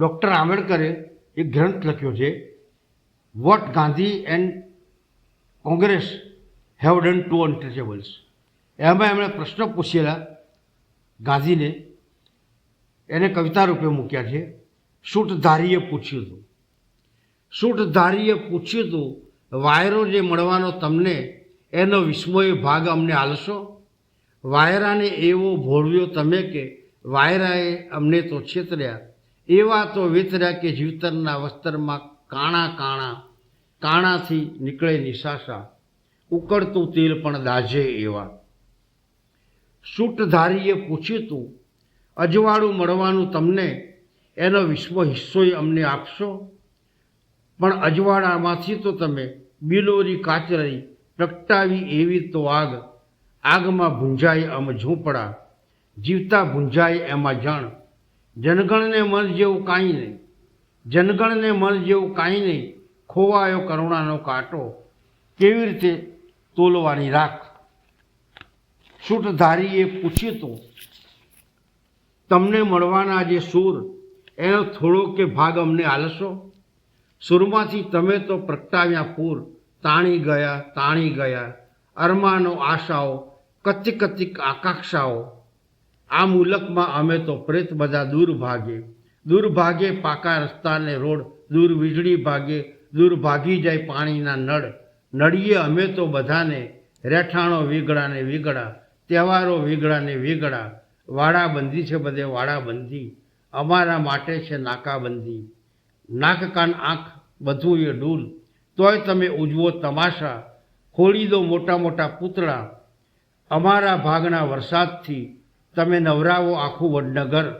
Doctor આંબેડકરે એક ગ્રંથ લખ્યો છે, what Gandhi and Congress have done to untouchables એમાં એમણે પ્રશ્ન પૂછેલા ગાંધીને, એને કવિતા રૂપે મૂક્યા છે, સૂટધારીએ પૂછ્યું હતું સૂટધારીએ પૂછ્યું હતું વાયરો જે મળવાનો તમને, એનો વિસ્મય ભાગ અમને આલશો? વાયરાને એવો ભોળવ્યો તમે કે વાયરાએ અમને તો છેતર્યા એવા તો વેતર્યા કે જીવતરના વસ્ત્રમાં કાણા કાણા, કાણાથી નીકળે નિશાસા, ઉકળતું તેલ પણ દાઝે એવા. સૂટધારીએ પૂછ્યું તું, અજવાળું મળવાનું તમને એનો વિશ્વ હિસ્સોય અમને આપશો? પણ અજવાળામાંથી તો તમે બિલોરી કાચરી પ્રગટાવી એવી તો આગ, આગમાં ભૂંજાય અમ ઝૂંપડા, જીવતા ભૂંજાય એમાં જણ. જનગણને મન જેવું કાંઈ નહીં. જનગણને મન જેવું કાંઈ નહીં. ખોવાયો કરુણાનો કાંટો. કેવી રીતે તોલવાની રાખ? સૂટધારીએ પૂછ્યું તો, તમને મળવાના જે સૂર, એનો થોડો કે ભાગ અમને આલશો? સૂરમાંથી તમે તો પ્રગટાવ્યા પૂર, તાણી ગયા તાણી ગયા. અરમાનો આશાઓ કતિક કતિક આકાંક્ષાઓ. આ મુલકમાં અમે તો પ્રેત બધા દૂર ભાગે. દૂર ભાગે પાકા રસ્તાને રોડ, દૂર વીજળી ભાગે, દૂર ભાગી જાય પાણીના નળ. નળીએ અમે તો બધાને રહેઠાણો વીગળાને વીગડા તહેવારો વીગળાને વીગડા વાડાબંધી છે બધે વાડાબંધી. અમારા માટે છે નાકાબંધી. નાક કાન આંખ બધું એ ડૂલ. તોય તમે ઉજવો તમાશા. ખોલી દો મોટા મોટા પૂતળા. અમારા ભાગના વરસાદથી તમે નવરાવો આખું વડનગર,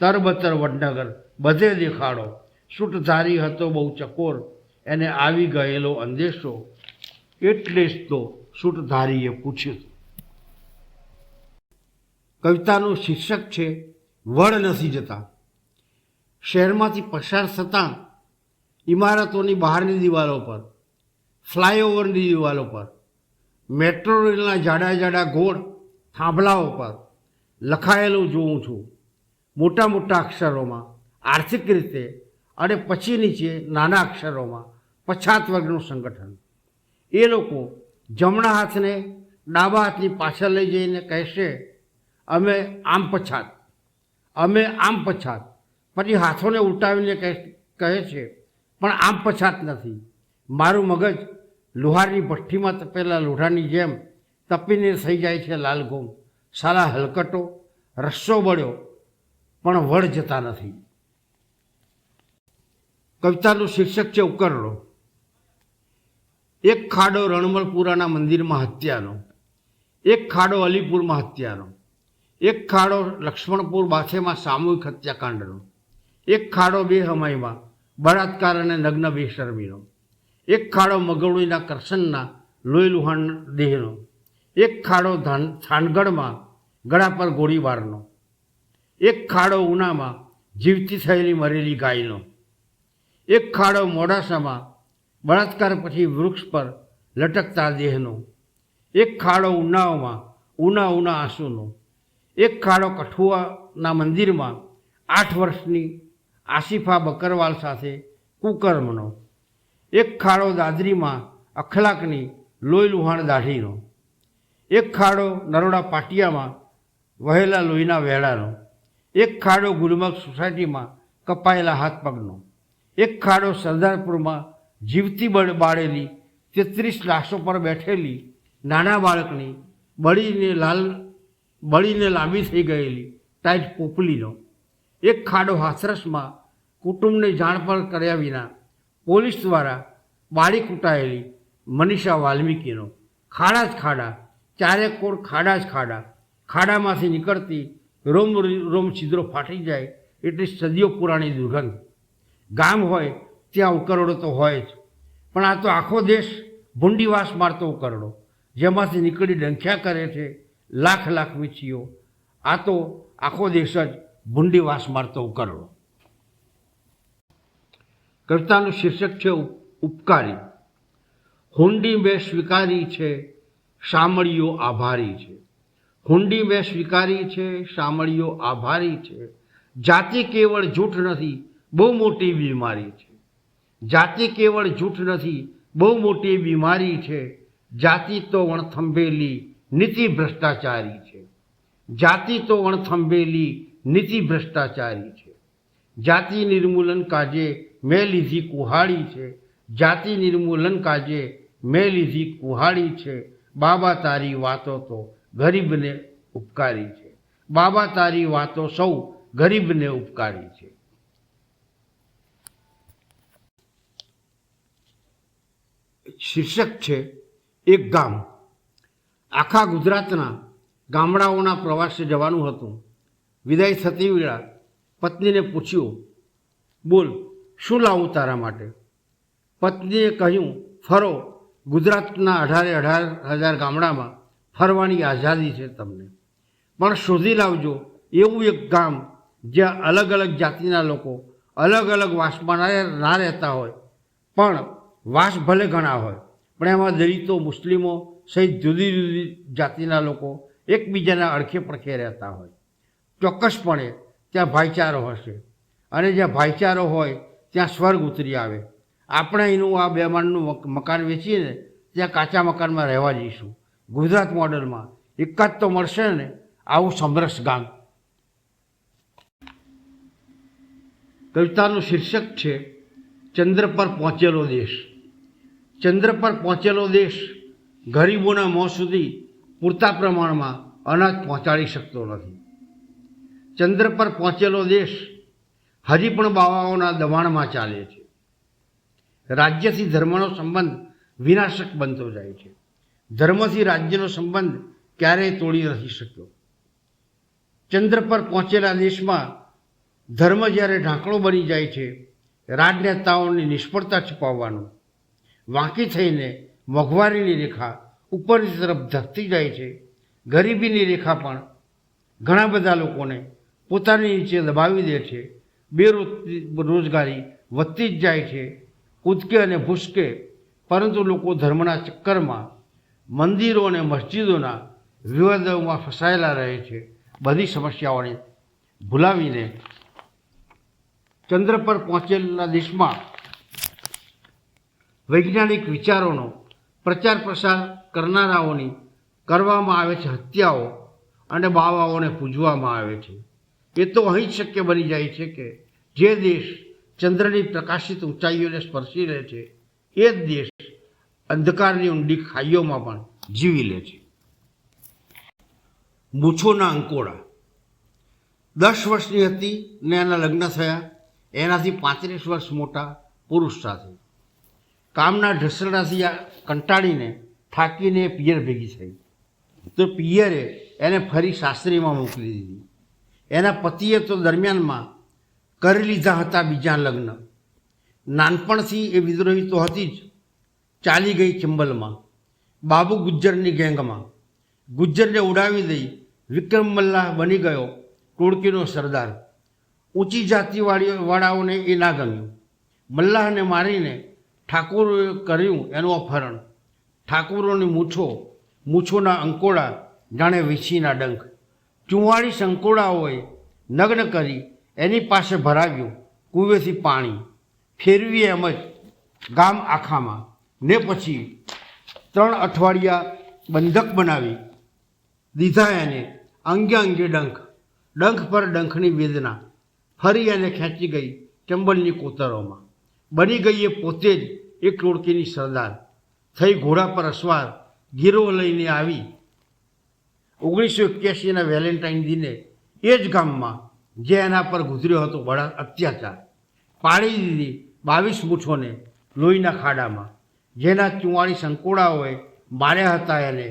તરબતર વડનગર, બધે દેખાડો. સૂટધારી હતો, બહુ ચકોર. એને આવી ગયેલો અંદેશો એટલે જ તો સૂટધારીએ પૂછ્યું. કવિતાનું શીર્ષક છે, વડ નથી જતા. શહેરમાંથી પસાર થતાં ઇમારતોની બહારની દિવાલો પર, ફ્લાયઓવરની દિવાલો પર, મેટ્રો રેલના જાડા જાડા ગોળ થાંભલાઓ પર લખાયેલું જોઉં છું. મોટા મોટા અક્ષરોમાં, આર્થિક રીતે અને પછી નીચે નાના અક્ષરોમાં પછાત વર્ગનું સંગઠન. એ લોકો જમણા હાથને ડાબા હાથની પાછળ લઈ જઈને કહેશે, અમે આમ પછાત, અમે આમ પછાત. પછી હાથોને ઉલટાવીને કહે છે, પણ આમ પછાત નથી. મારું મગજ લોહારની ભઠ્ઠીમાં તપેલા લોઢાની જેમ તપીને થઈ જાય છે લાલઘૂમ સારા હલકટો, રસ્સો બળ્યો, પણ વળ જતા નથી. કવિતાનું શીર્ષક છે ઉકરડો એક ખાડો રણમલપુરાના મંદિરમાં હત્યાનો. એક ખાડો અલીપુરમાં હત્યાનો. એક ખાડો લક્ષ્મણપુર બાથેમાં સામૂહિક હત્યાકાંડનો. એક ખાડો બે હમાઈમાં બળાત્કાર અને નગ્ન બેશરમીનો એક ખાડો મગવડીના કરશનના લોહી લુહાણ દેહનો. એક ખાડો ધાન થાનગઢમાં ગળા પર ગોળીબારનો. એક ખાડો ઉનામાં જીવતી થયેલી મરેલી ગાયનો. એક ખાડો મોડાસામાં બળાત્કાર પછી વૃક્ષ પર લટકતા દેહનો. એક ખાડો ઉનાઓમાં ઉના ઉના આંસુનો. એક ખાડો કઠુઆના મંદિરમાં આઠ વર્ષની આસિફા બકરવાલ સાથે કુકર્મનો. એક ખાડો દાદરીમાં અખલાકની લોહી લુહાણ દાઢીનો. એક ખાડો નરોડા પાટિયામાં વહેલા લોહીના વેળાનો એક ખાડો ગુલમર્ગ સોસાયટીમાં કપાયેલા હાથ પગનો, એક ખાડો સરદારપુરમાં જીવતી બળ બાળેલી તેત્રીસ લાશો પર બેઠેલી નાના બાળકની બળીને લાલ, બળીને લાંબી થઈ ગયેલી ટાઈટ પોપલીનો, એક ખાડો હાથરસમાં કુટુંબને જાણ પણ કર્યા વિના પોલીસ દ્વારા બાળી કૂટાયેલી મનીષા વાલ્મીકીનો, ખાડા જ ખાડા ચારે કોર ખાડા જ ખાડા. ખાડામાંથી નીકળતી રોમ રોમ છિદ્રો ફાટી જાય એટલી સદીઓ પુરાણી દુર્ગંધ. ગામ હોય ત્યાં ઉકરડો તો હોય જ. પણ આ તો આખો દેશ ભૂંડીવાસ મારતો ઉકરડો. જેમાંથી નીકળી ડંખ્યા કરે છે, લાખ લાખ વીછીઓ. આ તો આખો દેશ જ ભૂંડીવાસ મારતો ઉકરડો. કવિતાનું શીર્ષક છે ઉપકારી. હુંડી મેં સ્વીકારી છે શામળીઓ આભારી છે. હુંડી મેં સ્વીકારી છે, શામળીઓ આભારી છે. જાતિ કેવળ જૂઠ નથી, બહુ મોટી બીમારી છે. જાતિ કેવળ જૂઠ નથી, બહુ મોટી બીમારી છે. જાતિ તો વણથંભેલી નીતિ ભ્રષ્ટાચારી છે. જાતિ તો વણથંભેલી નીતિ ભ્રષ્ટાચારી છે. જાતિ નિર્મૂલન કાજે મેં લીધી કુહાડી છે. જાતિ નિર્મૂલન કાજે મેં લીધી કુહાડી છે. બાબા તારી વાતો તો ગરીબને ઉપકારી છે. બાબા તારી વાતો સૌ ગરીબને ઉપકારી છે. શીર્ષક છે, એક ગામ. આખા ગુજરાતના ગામડાઓના પ્રવાસે જવાનું હતું. વિદાય થતી વેળા પત્નીને પૂછ્યું, બોલ, શું લાવું તારા માટે? પત્નીએ કહ્યું, ફરો ગુજરાતના અઢારે અઢાર હજાર ગામડામાં ફરવાની આઝાદી છે તમને. પણ શોધી લાવજો, એવું એક ગામ જ્યાં અલગ અલગ જાતિના લોકો અલગ અલગ વાસમાં ના- રહેતા હોય, પણ વાસ ભલે ઘણા હોય, પણ એમાં દલિતો, મુસ્લિમો સહિત જુદી જુદી જાતિના લોકો એકબીજાના અડખે પડખે રહેતા હોય. ચોક્કસપણે ત્યાં ભાઈચારો હશે. અને જ્યાં ભાઈચારો હોય, ત્યાં સ્વર્ગ ઉતરી આવે. આપણે એનું આ બે માળનું મક- મકાન વેચીને ત્યાં કાચા મકાનમાં રહેવા જઈશું. ગુજરાત મોડલમાં એકાદ તો મળશે ને, આવું સમરસ ગામ. કવિતાનું શીર્ષક છે, ચંદ્ર પર પહોંચેલો દેશ. ચંદ્ર પર પહોંચેલો દેશ ગરીબોના મોં સુધી પૂરતા પ્રમાણમાં અનાજ પહોંચાડી શકતો નથી. ચંદ્ર પર પહોંચેલો દેશ હજી પણ બાવાઓના દબાણમાં ચાલે છે. રાજ્યથી ધર્મનો સંબંધ વિનાશક બનતો જાય છે. ધર્મથી રાજ્યનો સંબંધ ક્યારેય તોડી નથી શક્યો. ચંદ્ર પર પહોંચેલા દેશમાં ધર્મ જ્યારે ઢાંકણો બની જાય છે, રાજનેતાઓની નિષ્ફળતા છુપાવવાનું, વાંકી થઈને મોંઘવારીની રેખા ઉપરની તરફ ધકતી જાય છે, ગરીબીની રેખા પણ ઘણા બધા લોકોને પોતાની નીચે દબાવી દે છે, બેરોજગારી વધતી જ જાય છે કૂદકે અને ભૂસકે, પરંતુ લોકો ધર્મના ચક્કરમાં મંદિરો અને મસ્જિદોના વિવાદોમાં ફસાયેલા રહે છે. બધી સમસ્યાઓને ભૂલાવીને ચંદ્ર પર પહોંચેલા દેશમાં વૈજ્ઞાનિક વિચારોનો પ્રચાર પ્રસાર કરનારાઓની કરવામાં આવે છે હત્યાઓ અને બાવાઓને પૂજવામાં આવે છે. એ તો અહીં જ શક્ય બની જાય છે કે જે દેશ ચંદ્રની પ્રકાશિત ઊંચાઈઓને સ્પર્શી લે છે. એ જ દેશ અંધકારની ઊંડી ખાઈઓમાં પણ જીવી લે છે. મૂછોના અંકોડા. દસ વર્ષની હતી ને એના લગ્ન થયા. એનાથી પાંત્રીસ વર્ષ મોટા પુરુષ સાથે. કામના ઢસરડાથી કંટાળીને થાકીને પિયર ભેગી થઈ. તો પિયરે એને ફરી શાસ્ત્રીમાં મોકલી દીધી. એના પતિએ તો દરમિયાનમાં કરી લીધા હતા બીજા લગ્ન. નાનપણથી એ વિદ્રોહી તો હતી જ. ચાલી ગઈ ચંબલમાં. બાબુ ગુજ્જરની ગેંગમાં. ગુજ્જરને ઉડાવી દઈ વિક્રમ મલ્લાહ બની ગયો ટોળકીનો સરદાર. ઊંચી જાતિવાળી વાળાઓને એ ના ગમ્યું. મલ્લાહને મારીને ઠાકોરોએ કર્યું એનું અપહરણ. ઠાકોરોની મૂછો, મૂછોના અંકોડા જાણે વીછીના ડંખ. ચુંવાળીસ અંકોડાઓએ નગ્ન કરી એની પાસે ભરાવ્યું કુવેથી પાણી. ફેરવી એમ જ ગામ આખામાં. ને પછી ત્રણ અઠવાડિયા બંધક બનાવી. દીધા એને અંગે અંગે ડંખ. ડંખ પર ડંખની વેદના. ફરી એને ખેંચી ગઈ ચંબલની કોતરોમાં. બની ગઈ એ પોતે જ એક ટોળકીની સરદાર. થઈ ઘોડા પર અસવાર, ગીરો લઈને આવી. ઓગણીસો એક્યાસીના વેલેન્ટાઇન દિને એ જ ગામમાં જે એના પર ગુજર્યો હતો બળા અત્યાચાર. પાડી દીધી બાવીસ મૂઠોને લોહીના ખાડામાં, જેના ચુંવાળી સંકોડાઓએ માર્યા હતા એને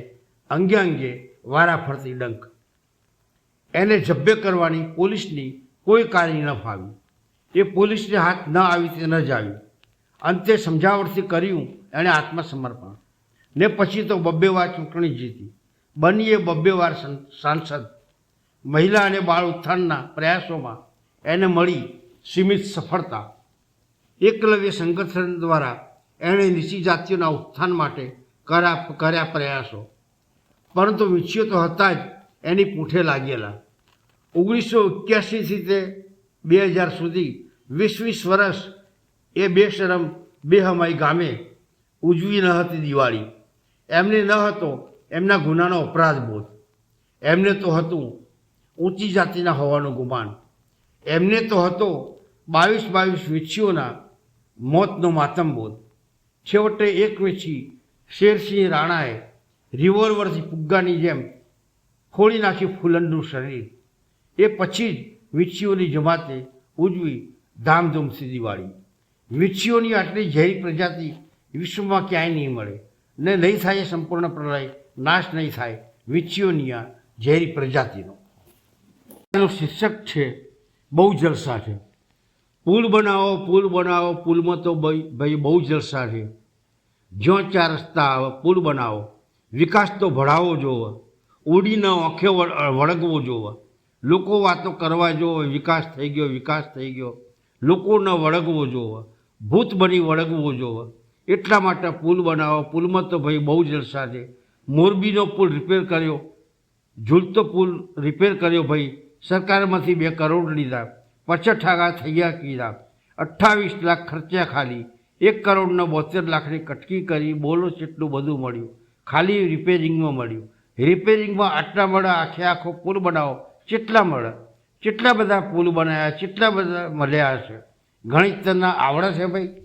અંગે અંગે વારા ફરતી ડંક એને જબ્બે કરવાની પોલીસની કોઈ કાર્ય ન ફાવી. એ પોલીસને હાથ ન આવી તે ન જ આવી અંતે સમજાવટથી કર્યું એણે આત્મસમર્પણ. ને પછી તો બબ્બે વાર ચૂંટણી જીતી. બની એ બબ્બે વાર સાંસદ મહિલા અને બાળ ઉત્થાનના પ્રયાસોમાં એને મળી સીમિત સફળતા. એકલવ્ય સંગઠન દ્વારા એણે નીચી જાતિઓના ઉત્થાન માટે કર્યા કર્યા પ્રયાસો. પરંતુ વિચ્યો તો હતા જ, એની પૂંઠે લાગેલા. ઓગણીસો એક્યાસીથી તે બે હજાર સુધી વીસ વીસ વર્ષ એ બેશરમ બેહમાઈ ગામે ઉજવી ન હતી દિવાળી. એમને ન હતો એમના ગુનાનો અપરાધ બોધ. એમને તો હતું ઊંચી જાતિના હોવાનું ગુમાન. એમને તો હતો બાવીસ બાવીસ વીછીઓના મોતનો માતમબોધ છેવટે એક વીછી શેરસિંહ રાણાએ રિવોલ્વરથી પુગ્ગાની જેમ ફોડી નાખી ફૂલનનું શરીર. એ પછી જ વીછીઓની જમાતે ઉજવી ધામધૂમથી દિવાળી. વીછીઓની આટલી ઝેરી પ્રજાતિ વિશ્વમાં ક્યાંય નહીં મળે. ને નહીં થાય સંપૂર્ણ પ્રલય, નાશ નહીં થાય વીછીઓની આ ઝેરી પ્રજાતિનો. એનું શીર્ષક છે, બહુ જલસા છે. પુલ બનાવો પુલ બનાવો, પુલમાં તો ભાઈ ભાઈ બહુ જલસા છે. જ્યાં ચાર રસ્તા આવે, પુલ બનાવો. વિકાસ તો ભળાવો જોવે. ઉડીને આંખે વળગવો જોવે. લોકો વાતો કરવા જોવે, વિકાસ થઈ ગયો, વિકાસ થઈ ગયો. લોકોને વળગવો જોવે. ભૂત બની વળગવો જોવે. એટલા માટે પુલ બનાવો. પુલમાં તો ભાઈ બહુ જલસા છે. મોરબીનો પુલ રિપેર કર્યો. ઝૂલતો પુલ રિપેર કર્યો ભાઈ. સરકારમાંથી બે કરોડ લીધા પચઠાગા થયા કીધા, અઠ્ઠાવીસ લાખ ખર્ચ્યા ખાલી, એક કરોડનો બોતેર લાખની કટકી કરી, બોલો જેટલું બધું મળ્યું, ખાલી રિપેરિંગમાં મળ્યું. રિપેરિંગમાં આટલા મળે, આખે આખો પુલ બનાવો કેટલા મળે? કેટલા બધા પુલ બનાવ્યા કેટલા બધા મળ્યા હશે? ગણિતના આવડે છે ભાઈ?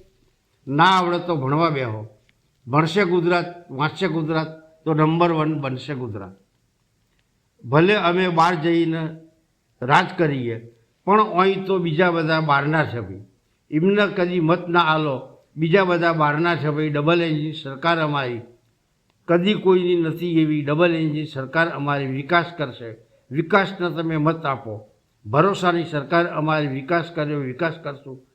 ના આવડે તો ભણવા બેહો. ભણશે ગુજરાત, વાંચશે ગુજરાત, તો નંબર વન બનશે ગુજરાત. ભલે અમે બહાર જઈને રાજ કરીએ. પણ અહીં તો બીજા બધા બહારના છે ભાઈ એમને કદી મત ના આલો. બીજા બધા બહારના છે ભાઈ ડબલ એન્જિન સરકાર અમારી. કદી કોઈની નથી એવી ડબલ એન્જિન સરકાર અમારી વિકાસ કરશે. વિકાસને તમે મત આપો. ભરોસાની સરકાર અમારી વિકાસ કર્યો વિકાસ કરશું.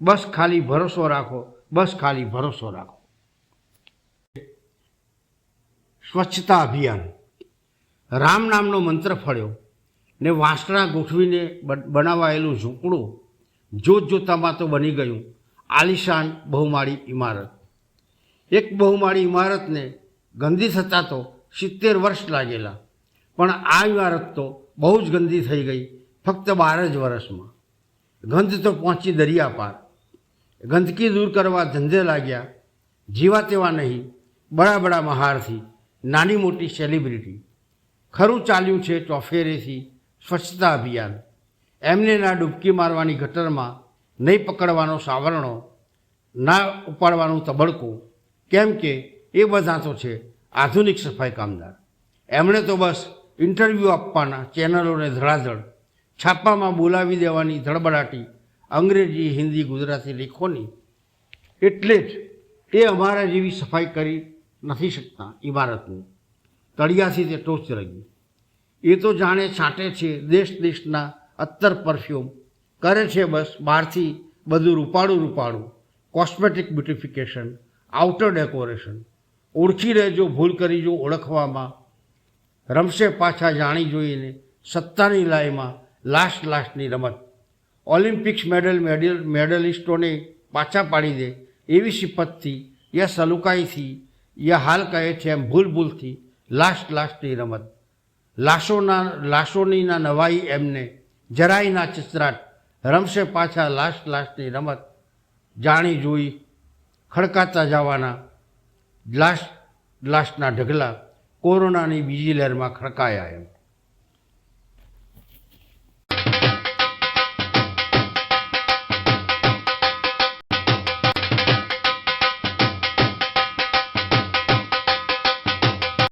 બસ ખાલી ભરોસો રાખો. બસ ખાલી ભરોસો રાખો. સ્વચ્છતા અભિયાન. રામ નામનો મંત્ર ફળ્યો. ને વાંસણા ગોઠવીને બનાવાયેલું ઝૂંપડું જોત જોતામાં તો બની ગયું. આલિશાન બહુમાળી ઇમારત. એક બહુમાળી ઇમારતને ગંદી થતાં તો સિત્તેર વર્ષ લાગેલા. પણ આ ઇમારત તો બહુ જ ગંદી થઈ ગઈ, ફક્ત બાર જ વર્ષમાં. ગંધ તો પહોંચી દરિયા પાર. ગંદકી દૂર કરવા ધંધે લાગ્યા. જીવા તેવા નહીં, બડા બડા મહારથી, નાની મોટી સેલિબ્રિટી. ખરું ચાલ્યું છે ચોફેરેથી સ્વચ્છતા અભિયાન. એમને ના ડૂબકી મારવાની ગટરમાં નહીં પકડવાનો સાવરણો, ના ઉપાડવાનું તબડકું, કેમ કે એ બધા તો છે આધુનિક સફાઈ કામદાર. એમણે તો બસ ઇન્ટરવ્યૂ આપવાના ચેનલોને ધડાધડ, છાપામાં બોલાવી દેવાની ધડબડાટી અંગ્રેજી, હિન્દી, ગુજરાતી લેખોની એટલે જ એ અમારા જેવી સફાઈ કરી નથી શકતા ઇમારતની તળિયાથી તે ટોચ રહી એ તો જાણે છાંટે છે દેશ દેશના અત્તર પરફ્યુમ. કરે છે બસ, બહારથી બધું રૂપાળું રૂપાળું. કોસ્મેટિક બ્યુટિફિકેશન આઉટર ડેકોરેશન ઓળખી રહેજો, ભૂલ કરી જો ઓળખવામાં. રમશે પાછા જાણી જોઈને સત્તાની લાઈમાં લાસ્ટ લાસ્ટની રમત. ઓલિમ્પિક્સ મેડલ મેડલ મેડલિસ્ટોને પાછા પાડી દે એવી સિફતથી યા સલુકાઈથી, યા હાલ કહે છે એમ ભૂલ ભૂલથી લાસ્ટ લાસ્ટની રમત. લાશોના લાશોનીના નવાઈ એમને જરાયના ચિત્રાટ રમશે પાછા લાશ લાસ્ટની રમત જાણી જોઈ ખડકાતા જવાના લાસ્ટ લાસ્ટના ઢગલા કોરોનાની બીજી લહેરમાં ખડકાયા એમ.